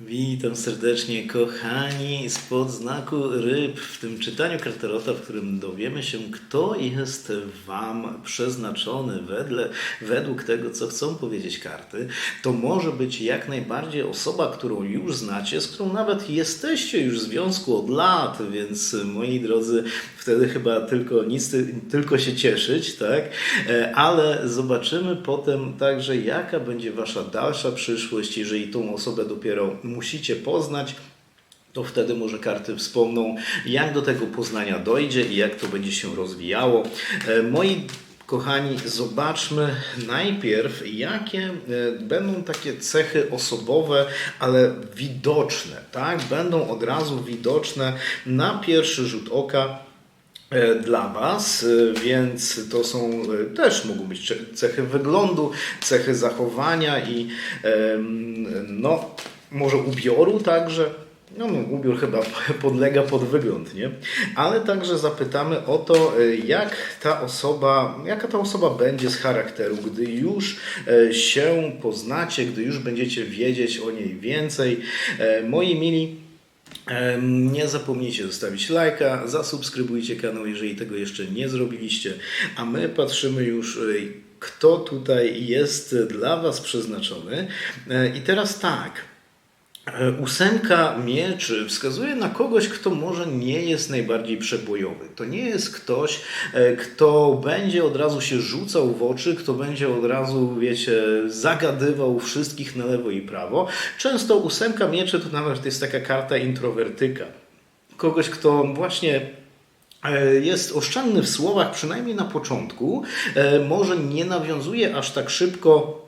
Witam serdecznie, kochani, spod znaku ryb w tym czytaniu karterota, w którym dowiemy się, kto jest Wam przeznaczony wedle, według tego, co chcą powiedzieć karty. To może być jak najbardziej osoba, którą już znacie, z którą nawet jesteście już w związku od lat, więc moi drodzy, wtedy chyba tylko nic, tylko się cieszyć, tak? E, Ale zobaczymy potem także, jaka będzie Wasza dalsza przyszłość, jeżeli tą osobę dopiero musicie poznać. To wtedy może karty wspomną, jak do tego poznania dojdzie i jak to będzie się rozwijało. E, Moi kochani, zobaczmy najpierw, jakie e, będą takie cechy osobowe, ale widoczne, tak? Będą od razu widoczne na pierwszy rzut oka dla Was, e, więc to są e, też mogą być cechy wyglądu, cechy zachowania i no, może ubioru także. No, no, ubiór chyba podlega pod wygląd, nie? Ale także zapytamy o to, e, jak ta osoba, jaka ta osoba będzie z charakteru, gdy już e, się poznacie, gdy już będziecie wiedzieć o niej więcej. E, Moi mili, Nie zapomnijcie zostawić lajka, zasubskrybujcie kanał, jeżeli tego jeszcze nie zrobiliście. A my patrzymy już, y, kto tutaj jest dla Was przeznaczony. E, I teraz tak. E, Ósemka mieczy wskazuje na kogoś, kto może nie jest najbardziej przebojowy. To nie jest ktoś, e, kto będzie od razu się rzucał w oczy, kto będzie od razu, wiecie, zagadywał wszystkich na lewo i prawo. Często ósemka mieczy to nawet jest taka karta introwertyka. Kogoś, kto właśnie e, jest oszczędny w słowach, przynajmniej na początku, może nie nawiązuje aż tak szybko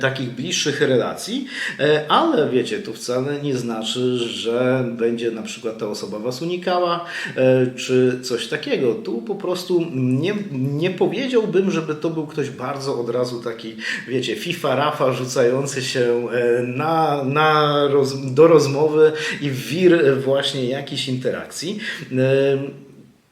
takich bliższych relacji, e, ale wiecie, to wcale nie znaczy, że będzie na przykład ta osoba was unikała, e, czy coś takiego. Tu po prostu nie, nie powiedziałbym, żeby to był ktoś bardzo od razu taki, wiecie, FIFA Rafa rzucający się e, na, na roz, do rozmowy i wir właśnie jakichś interakcji.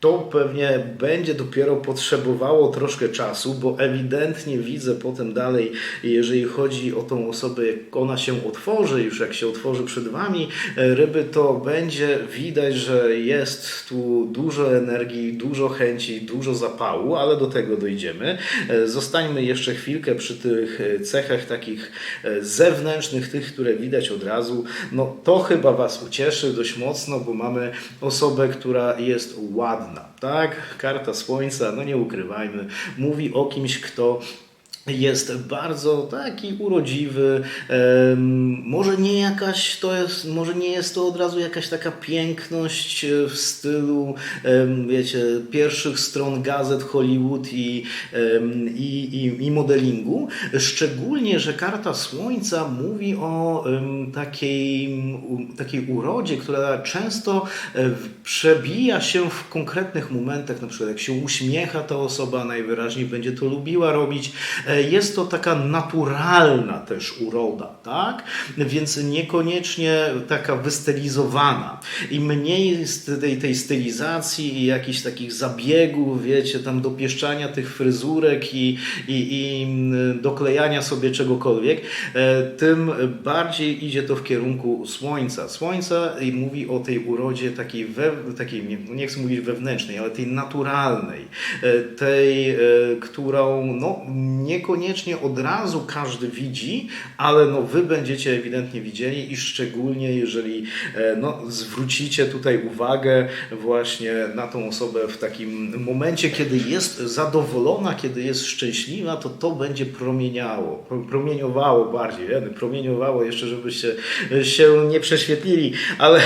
To pewnie będzie dopiero potrzebowało troszkę czasu, bo ewidentnie widzę potem dalej, jeżeli chodzi o tą osobę, jak ona się otworzy, już jak się otworzy przed Wami, e, ryby, to będzie widać, że jest tu dużo energii, dużo chęci, dużo zapału, ale do tego dojdziemy. E, Zostańmy jeszcze chwilkę przy tych e, cechach takich zewnętrznych, tych, które widać od razu. No to chyba Was ucieszy dość mocno, bo mamy osobę, która jest ładna, tak? Karta Słońca, no nie ukrywajmy, mówi o kimś, kto jest bardzo taki urodziwy, może nie jakaś to jest, może nie jest to od razu jakaś taka piękność e, w stylu, wiecie, pierwszych stron gazet Hollywood i, i, i, i modelingu, szczególnie, że karta Słońca mówi o takiej, takiej urodzie, która często e, przebija się w konkretnych momentach, na przykład jak się uśmiecha ta osoba, najwyraźniej będzie to lubiła robić. Jest to taka naturalna też uroda, tak? Więc niekoniecznie taka wystylizowana. I mniej tej, tej stylizacji i jakichś takich zabiegów, wiecie, tam dopieszczania tych fryzurek i, i, i mm, doklejania sobie czegokolwiek, e, tym bardziej idzie to w kierunku słońca. Słońca i mówi o tej urodzie takiej, we, takiej nie, nie chcę mówić wewnętrznej, ale tej naturalnej, e, tej, e, którą no, niekoniecznie od razu każdy widzi, ale no, wy będziecie ewidentnie widzieli i szczególnie jeżeli e, no, zwrócicie tutaj uwagę właśnie na tą osobę w takim momencie, kiedy jest zadowolona, kiedy jest szczęśliwa, to to będzie promieniało, pro- promieniowało bardziej, nie? promieniowało jeszcze, żebyście się nie prześwietlili, ale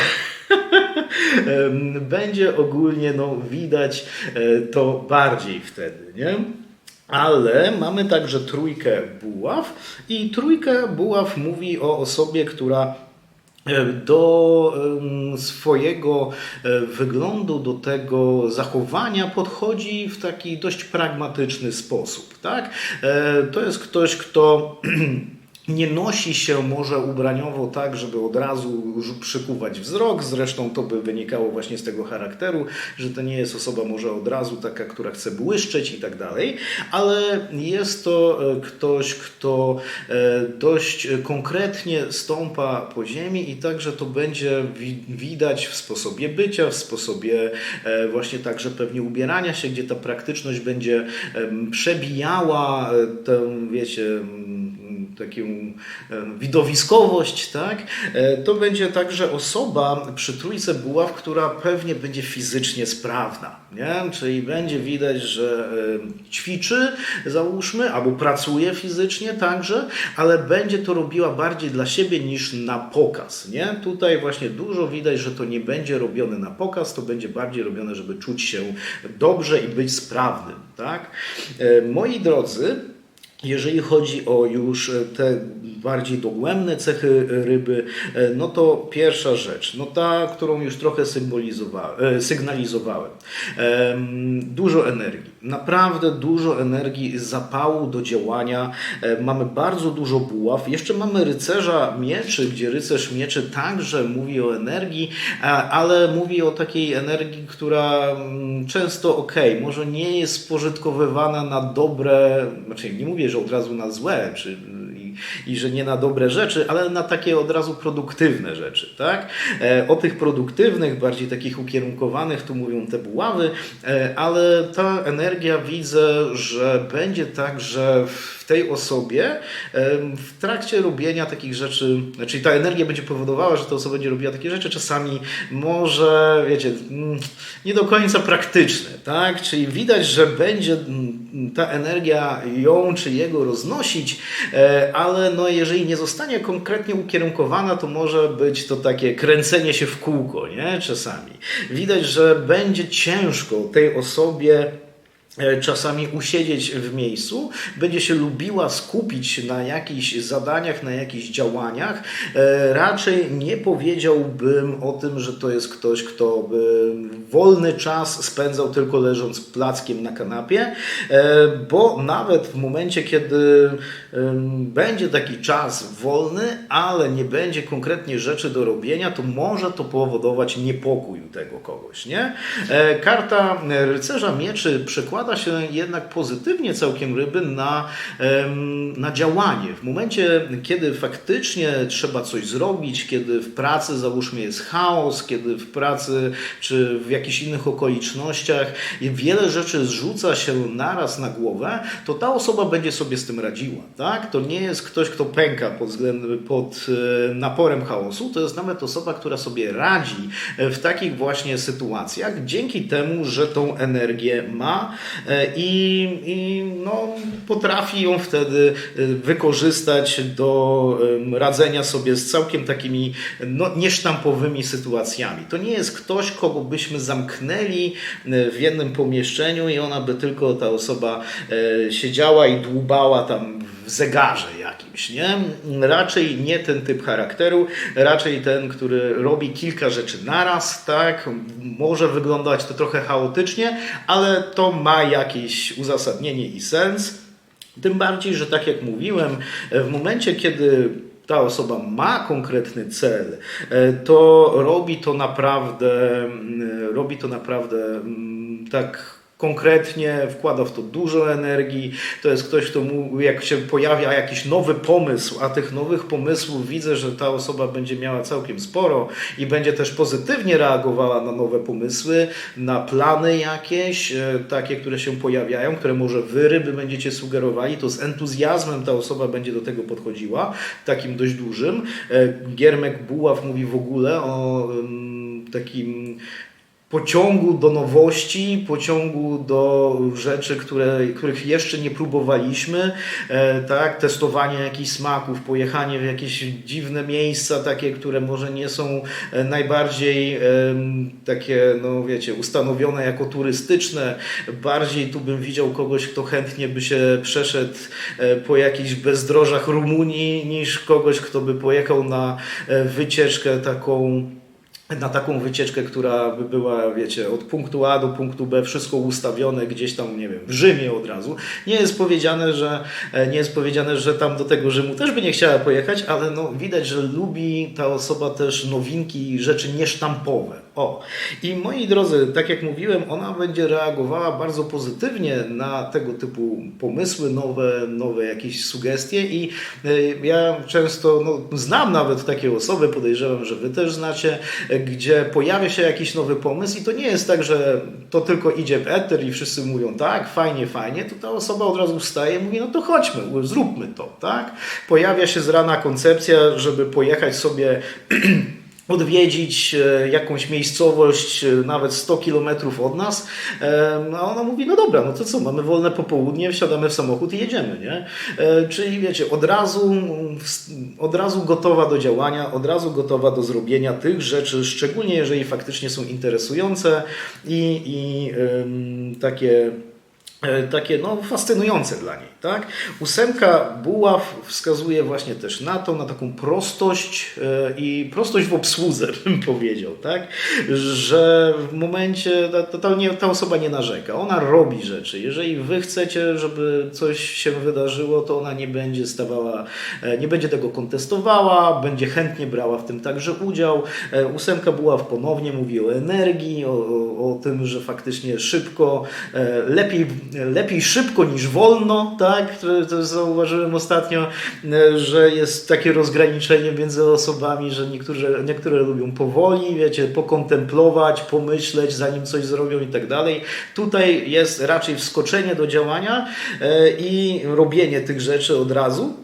będzie ogólnie no, widać e, to bardziej wtedy, nie? Ale mamy także trójkę buław i trójka buław mówi o osobie, która e, do swojego e, wyglądu, do tego zachowania podchodzi w taki dość pragmatyczny sposób. Tak? E, To jest ktoś, kto nie nosi się może ubraniowo tak, żeby od razu przykuwać wzrok. Zresztą to by wynikało właśnie z tego charakteru, że to nie jest osoba może od razu taka, która chce błyszczeć i tak dalej, ale jest to e, ktoś, kto e, dość konkretnie stąpa po ziemi i także to będzie wi- widać w sposobie bycia, w sposobie e, właśnie także pewnie ubierania się, gdzie ta praktyczność będzie przebijała tę, wiecie, taką e, widowiskowość, tak? E, To będzie także osoba przy trójce buław, która pewnie będzie fizycznie sprawna, nie? Czyli będzie widać, że e, ćwiczy, załóżmy, albo pracuje fizycznie także, ale będzie to robiła bardziej dla siebie niż na pokaz, nie? Tutaj właśnie dużo widać, że to nie będzie robione na pokaz, to będzie bardziej robione, żeby czuć się dobrze i być sprawnym, tak? Moi drodzy, jeżeli chodzi o już te bardziej dogłębne cechy ryby, e, no to pierwsza rzecz, no ta, którą już trochę e, sygnalizowałem. Em, Dużo energii, naprawdę dużo energii, zapału do działania. E, Mamy bardzo dużo buław. Jeszcze mamy rycerza mieczy, gdzie rycerz mieczy także mówi o energii, ale mówi o takiej energii, która mm, często, okej, może nie jest spożytkowywana na dobre, znaczy nie mówię, że od razu na złe, czy i, że nie na dobre rzeczy, ale na takie od razu produktywne rzeczy, tak? E, O tych produktywnych, bardziej takich ukierunkowanych, tu mówią te buławy, e, ale ta energia widzę, że będzie także w tej osobie w trakcie robienia takich rzeczy, znaczy ta energia będzie powodowała, że ta osoba będzie robiła takie rzeczy czasami może, wiecie, mm, nie do końca praktyczne, tak? Czyli widać, że będzie mm, ta energia ją czy jego roznosić, e, ale no jeżeli nie zostanie konkretnie ukierunkowana, to może być to takie kręcenie się w kółko, nie? Czasami. Widać, że będzie ciężko tej osobie czasami usiedzieć w miejscu, będzie się lubiła skupić na jakichś zadaniach, na jakichś działaniach. E, Raczej nie powiedziałbym o tym, że to jest ktoś, kto by wolny czas spędzał tylko leżąc plackiem na kanapie, e, bo nawet w momencie, kiedy będzie taki czas wolny, ale nie będzie konkretnie rzeczy do robienia, to może to powodować niepokój tego kogoś, nie? E, Karta rycerza mieczy przekłada się jednak pozytywnie całkiem ryby na, na działanie. W momencie, kiedy faktycznie trzeba coś zrobić, kiedy w pracy załóżmy jest chaos, kiedy w pracy czy w jakichś innych okolicznościach wiele rzeczy zrzuca się naraz na głowę, to ta osoba będzie sobie z tym radziła. Tak? To nie jest ktoś, kto pęka pod, względem, pod e, naporem chaosu, to jest nawet osoba, która sobie radzi w takich właśnie sytuacjach dzięki temu, że tą energię ma i, i no, potrafi ją wtedy e, wykorzystać do radzenia sobie z całkiem takimi no, niesztampowymi sytuacjami. To nie jest ktoś, kogo byśmy zamknęli e, w jednym pomieszczeniu i ona by tylko, ta osoba e, siedziała i dłubała tam zegarze jakimś, nie? Raczej nie ten typ charakteru, raczej ten, który robi kilka rzeczy naraz, tak? Może wyglądać to trochę chaotycznie, ale to ma jakieś uzasadnienie i sens. Tym bardziej, że tak jak mówiłem, w momencie, kiedy ta osoba ma konkretny cel, e, to robi to naprawdę, mm, robi to naprawdę mm, tak konkretnie, wkłada w to dużo energii. To jest ktoś, kto mu, jak się pojawia jakiś nowy pomysł, a tych nowych pomysłów widzę, że ta osoba będzie miała całkiem sporo i będzie też pozytywnie reagowała na nowe pomysły, na plany jakieś, e, takie, które się pojawiają, które może wy ryby będziecie sugerowali, to z entuzjazmem ta osoba będzie do tego podchodziła, takim dość dużym. E, Giermek Buław mówi w ogóle o takim pociągu do nowości, pociągu do rzeczy, które, których jeszcze nie próbowaliśmy, e, tak, testowanie jakichś smaków, pojechanie w jakieś dziwne miejsca, takie, które może nie są e, najbardziej takie, no wiecie, ustanowione jako turystyczne. Bardziej tu bym widział kogoś, kto chętnie by się przeszedł e, po jakichś bezdrożach Rumunii, niż kogoś, kto by pojechał na wycieczkę taką na taką wycieczkę, która by była, wiecie, od punktu A do punktu B, wszystko ustawione gdzieś tam, nie wiem, w Rzymie od razu. Nie jest powiedziane, że e, nie jest powiedziane, że tam do tego Rzymu też by nie chciała pojechać, ale no, widać, że lubi ta osoba też nowinki i rzeczy niesztampowe. O. I moi drodzy, tak jak mówiłem, ona będzie reagowała bardzo pozytywnie na tego typu pomysły, nowe, nowe jakieś sugestie i e, ja często no, znam nawet takie osoby, podejrzewam, że wy też znacie, e, gdzie pojawia się jakiś nowy pomysł i to nie jest tak, że to tylko idzie w eter i wszyscy mówią tak, fajnie, fajnie, to ta osoba od razu wstaje i mówi, no to chodźmy, zróbmy to, tak? Pojawia się z rana koncepcja, żeby pojechać sobie odwiedzić e, jakąś miejscowość e, nawet 100 kilometrów od nas, e, a ona mówi, no dobra, no to co, mamy wolne popołudnie, wsiadamy w samochód i jedziemy, nie? Czyli wiecie, od razu, od razu gotowa do działania, od razu gotowa do zrobienia tych rzeczy, szczególnie jeżeli faktycznie są interesujące i, i takie takie no, fascynujące dla niej. Tak? Ósemka buław wskazuje właśnie też na to, na taką prostość e, i prostość w obsłudze, bym powiedział, tak? że w momencie ta, ta, ta osoba nie narzeka, ona robi rzeczy. Jeżeli wy chcecie, żeby coś się wydarzyło, to ona nie będzie stawała, e, nie będzie tego kontestowała, będzie chętnie brała w tym także udział. E, ósemka buław ponownie mówi o energii, o, o, o tym, że faktycznie szybko, lepiej, lepiej szybko niż wolno, tak? to zauważyłem ostatnio, e, że jest takie rozgraniczenie między osobami, że niektóre, niektóre lubią powoli, wiecie, pokontemplować, pomyśleć, zanim coś zrobią i tak dalej. Tutaj jest raczej wskoczenie do działania e, i robienie tych rzeczy od razu.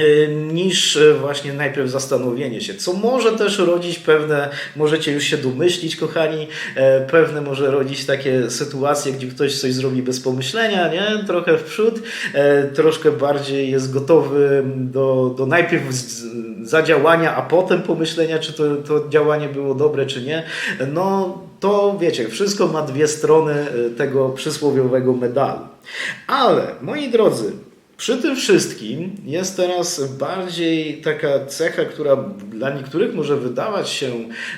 E, niż e, właśnie najpierw zastanowienie się, co może też rodzić pewne, możecie już się domyślić, kochani, e, pewne może rodzić takie sytuacje, gdzie ktoś coś zrobi bez pomyślenia, nie? trochę w przód, troszkę bardziej jest gotowy do, do najpierw zadziałania, a potem pomyślenia, czy to, to działanie było dobre, czy nie. No to wiecie, wszystko ma dwie strony tego przysłowiowego medalu. Ale, moi drodzy, przy tym wszystkim jest teraz bardziej taka cecha, która dla niektórych może wydawać się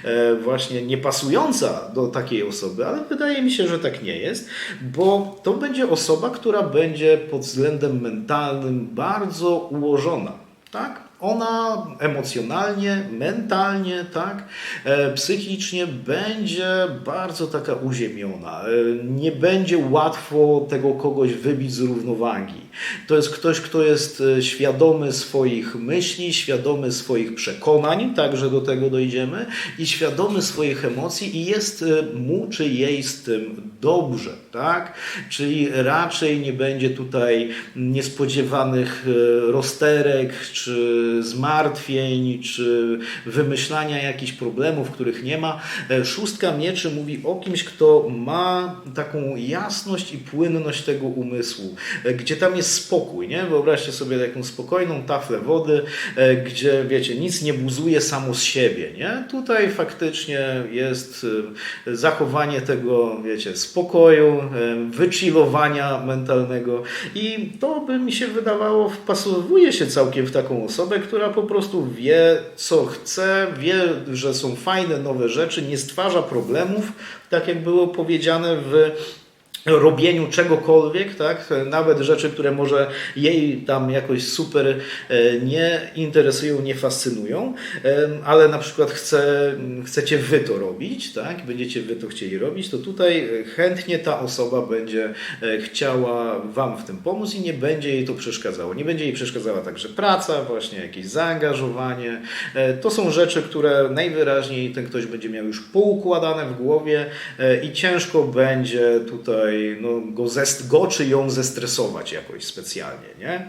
e, właśnie niepasująca do takiej osoby, ale wydaje mi się, że tak nie jest, bo to będzie osoba, która będzie pod względem mentalnym bardzo ułożona. Tak? Ona emocjonalnie, mentalnie, tak, e, psychicznie będzie bardzo taka uziemiona. E, nie będzie łatwo tego kogoś wybić z równowagi. To jest ktoś, kto jest e, świadomy swoich myśli, świadomy swoich przekonań, także do tego dojdziemy, i świadomy swoich emocji i jest mu czy jej z tym dobrze, tak? Czyli raczej nie będzie tutaj niespodziewanych rozterek czy zmartwień, czy wymyślania jakichś problemów, których nie ma. E, szóstka mieczy mówi o kimś, kto ma taką jasność i płynność tego umysłu, e, gdzie tam jest spokój, nie? Wyobraźcie sobie taką spokojną taflę wody, e, gdzie, wiecie, nic nie buzuje samo z siebie, nie? Tutaj faktycznie jest zachowanie tego, wiecie, spokoju, wychillowania mentalnego i to by mi się wydawało wpasowuje się całkiem w taką osobę, która po prostu wie, co chce, wie, że są fajne, nowe rzeczy, nie stwarza problemów, tak jak było powiedziane w robieniu czegokolwiek, tak? nawet rzeczy, które może jej tam jakoś super e, nie interesują, nie fascynują, ale na przykład chce, chcecie wy to robić, tak? będziecie wy to chcieli robić, to tutaj chętnie ta osoba będzie e, chciała wam w tym pomóc i nie będzie jej to przeszkadzało. Nie będzie jej przeszkadzała także praca, właśnie jakieś zaangażowanie. E, to są rzeczy, które najwyraźniej ten ktoś będzie miał już poukładane w głowie i ciężko będzie tutaj tutaj no, go, zest, go czy ją zestresować jakoś specjalnie. Nie?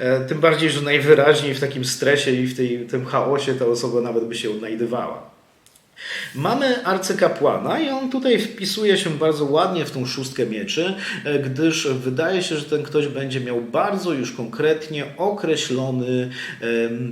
E, tym bardziej, że najwyraźniej w takim stresie i w tej, tym chaosie ta osoba nawet by się odnajdywała. Mamy arcykapłana i on tutaj wpisuje się bardzo ładnie w tą szóstkę mieczy, e, gdyż wydaje się, że ten ktoś będzie miał bardzo już konkretnie określony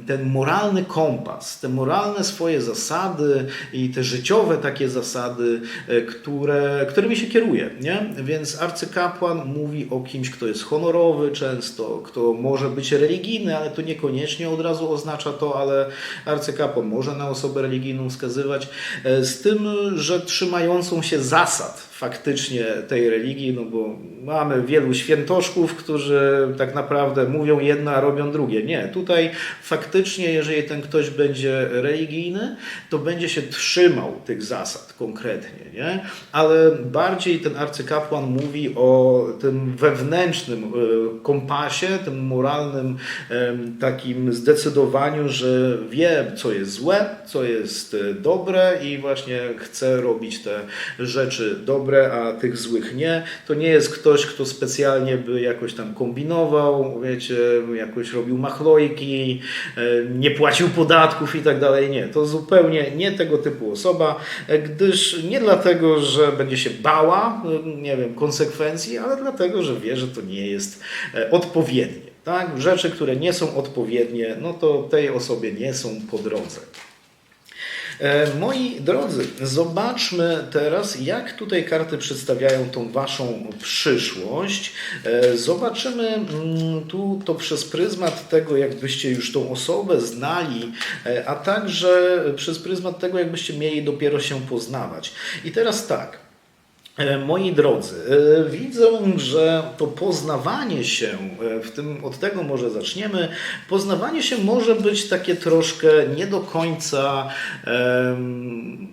ten moralny kompas, te moralne swoje zasady i te życiowe takie zasady, e, które, którymi się kieruje. Nie? Więc arcykapłan mówi o kimś, kto jest honorowy często, kto może być religijny, ale to niekoniecznie od razu oznacza to, ale arcykapłan może na osobę religijną wskazywać z tym, że trzymającą się zasad faktycznie tej religii, no bo mamy wielu świętoszków, którzy tak naprawdę mówią jedno, a robią drugie. Nie, tutaj faktycznie, jeżeli ten ktoś będzie religijny, to będzie się trzymał tych zasad konkretnie, nie? Ale bardziej ten arcykapłan mówi o tym wewnętrznym e, kompasie, tym moralnym em, takim zdecydowaniu, że wie, co jest złe, co jest e, dobre i właśnie chce robić te rzeczy dobre, a tych złych nie. To nie jest ktoś, kto specjalnie by jakoś tam kombinował, wiecie, jakoś robił machlojki, e, nie płacił podatków i tak dalej. Nie, to zupełnie nie tego typu osoba, e, gdyż nie dlatego, że będzie się bała, e, nie wiem, konsekwencji, ale dlatego, że wie, że to nie jest odpowiednie. Tak? Rzeczy, które nie są odpowiednie, no to tej osobie nie są po drodze. E, Moi drodzy, zobaczmy teraz, jak tutaj karty przedstawiają tą waszą przyszłość. E, Zobaczymy mm, tu to przez pryzmat tego, jakbyście już tą osobę znali, e, a także przez pryzmat tego, jakbyście mieli dopiero się poznawać. I teraz tak. E, Moi drodzy, e, widzę, że to poznawanie się, e, w tym od tego może zaczniemy, poznawanie się może być takie troszkę nie do końca,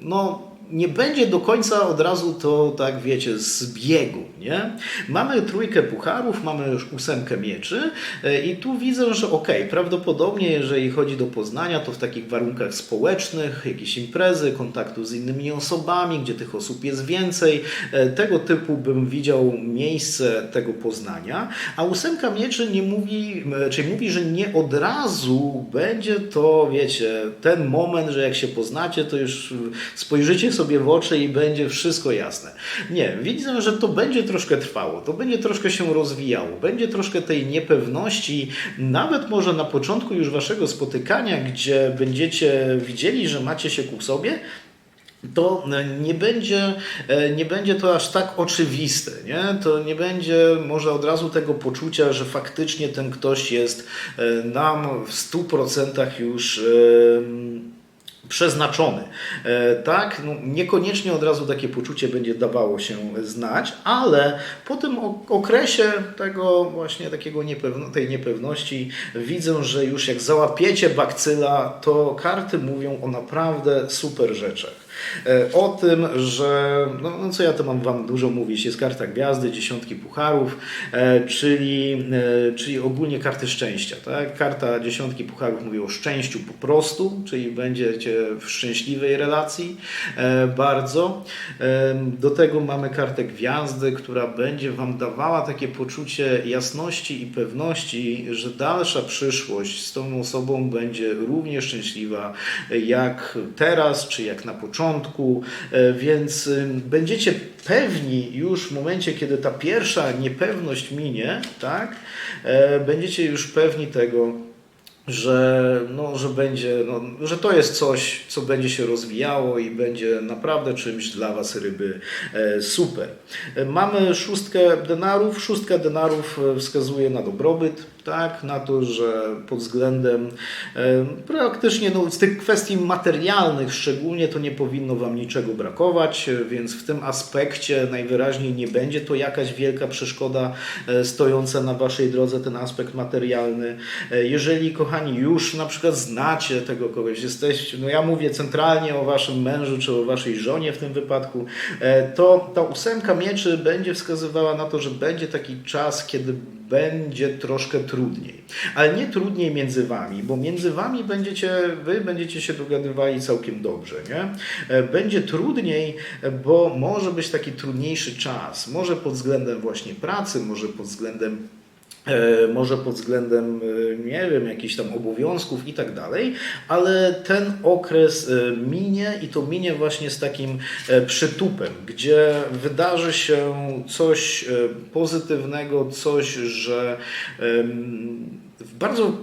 no nie będzie do końca od razu to, tak wiecie, z biegu, nie? Mamy trójkę pucharów, mamy już ósemkę mieczy e, i tu widzę, że okej, prawdopodobnie jeżeli chodzi do Poznania, to w takich warunkach społecznych, jakieś imprezy, kontaktu z innymi osobami, gdzie tych osób jest więcej, e, tego typu bym widział miejsce tego Poznania, a ósemka mieczy nie mówi, e, czyli mówi, że nie od razu będzie to, wiecie, ten moment, że jak się poznacie, to już spojrzycie sobie w oczy i będzie wszystko jasne. Nie, widzę, że to będzie troszkę trwało, to będzie troszkę się rozwijało, będzie troszkę tej niepewności, nawet może na początku już waszego spotykania, gdzie będziecie widzieli, że macie się ku sobie, to nie będzie, e, nie będzie to aż tak oczywiste. Nie? To nie będzie może od razu tego poczucia, że faktycznie ten ktoś jest e, nam w 100% już em, przeznaczony. E, Tak, no, niekoniecznie od razu takie poczucie będzie dawało się znać, ale po tym okresie tego właśnie takiego niepewno, tej niepewności widzę, że już jak załapiecie bakcyla, to karty mówią o naprawdę super rzeczach. E, O tym, że no, no co ja to mam Wam dużo mówić, jest karta gwiazdy, dziesiątki pucharów, e, czyli, czyli ogólnie karty szczęścia. Tak? Karta dziesiątki pucharów mówi o szczęściu po prostu, czyli będziecie w szczęśliwej relacji e, bardzo. E, Do tego mamy kartę gwiazdy, która będzie Wam dawała takie poczucie jasności i pewności, że dalsza przyszłość z tą osobą będzie równie szczęśliwa jak teraz, czy jak na początku, E, więc będziecie pewni już w momencie, kiedy ta pierwsza niepewność minie, tak, e, będziecie już pewni tego, że, no, że będzie, no, że to jest coś, co będzie się rozwijało i będzie naprawdę czymś dla Was ryby e, super. E, Mamy szóstkę denarów. Szóstka denarów e, wskazuje na dobrobyt, tak, na to, że pod względem e, praktycznie no, z tych kwestii materialnych szczególnie to nie powinno Wam niczego brakować, e, więc w tym aspekcie najwyraźniej nie będzie to jakaś wielka przeszkoda e, stojąca na Waszej drodze, ten aspekt materialny. Jeżeli, kochani, już na przykład znacie tego kogoś, jesteście, no ja mówię centralnie o Waszym mężu czy o Waszej żonie w tym wypadku, to ta ósemka mieczy będzie wskazywała na to, że będzie taki czas, kiedy będzie troszkę trudniej. Ale nie trudniej między wami, bo między wami będziecie, wy będziecie się dogadywali całkiem dobrze, nie? E, Będzie trudniej, bo może być taki trudniejszy czas. Może pod względem właśnie pracy, może pod względem może pod względem, e, nie wiem, jakichś tam obowiązków i tak dalej, ale ten okres e, minie i to minie właśnie z takim e, przytupem, gdzie wydarzy się coś e, pozytywnego, coś, że w bardzo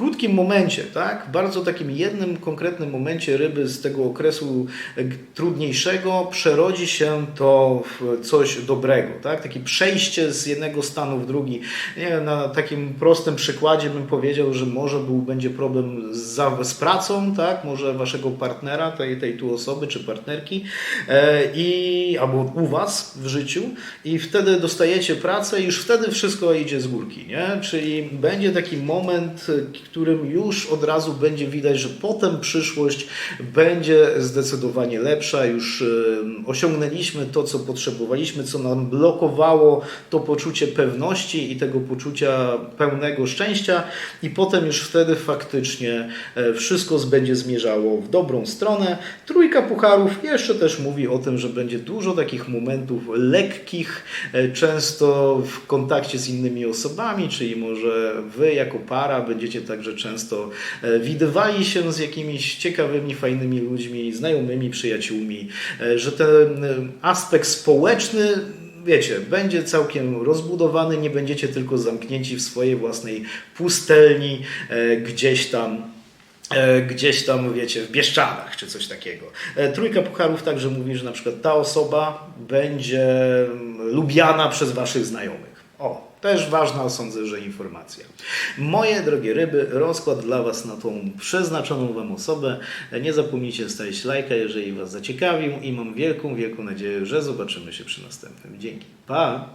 krótkim momencie, tak? Bardzo takim jednym konkretnym momencie ryby z tego okresu e, trudniejszego przerodzi się to w coś dobrego, tak? Takie przejście z jednego stanu w drugi. Wiem, na takim prostym przykładzie bym powiedział, że może był, będzie problem z, z pracą, tak? Może waszego partnera, tej, tej tu osoby czy partnerki e, i albo u was w życiu i wtedy dostajecie pracę i już wtedy wszystko idzie z górki, nie? Czyli będzie taki moment, którym już od razu będzie widać, że potem przyszłość będzie zdecydowanie lepsza, już osiągnęliśmy to, co potrzebowaliśmy, co nam blokowało to poczucie pewności i tego poczucia pełnego szczęścia i potem już wtedy faktycznie e, wszystko będzie zmierzało w dobrą stronę. Trójka pucharów jeszcze też mówi o tym, że będzie dużo takich momentów lekkich, e, często w kontakcie z innymi osobami, czyli może wy jako para będziecie także często e, widywali się z jakimiś ciekawymi, fajnymi ludźmi, znajomymi, przyjaciółmi, e, że ten e, aspekt społeczny wiecie, będzie całkiem rozbudowany, nie będziecie tylko zamknięci w swojej własnej pustelni e, gdzieś tam. Gdzieś tam, wiecie, w Bieszczadach czy coś takiego. Trójka Pucharów także mówi, że na przykład ta osoba będzie mm, lubiana przez Waszych znajomych. O, też ważna, sądzę, że informacja. Moje drogie ryby, rozkład dla Was na tą przeznaczoną Wam osobę. Nie zapomnijcie stawić lajka, jeżeli Was zaciekawił i mam wielką, wielką nadzieję, że zobaczymy się przy następnym. Dzięki. Pa!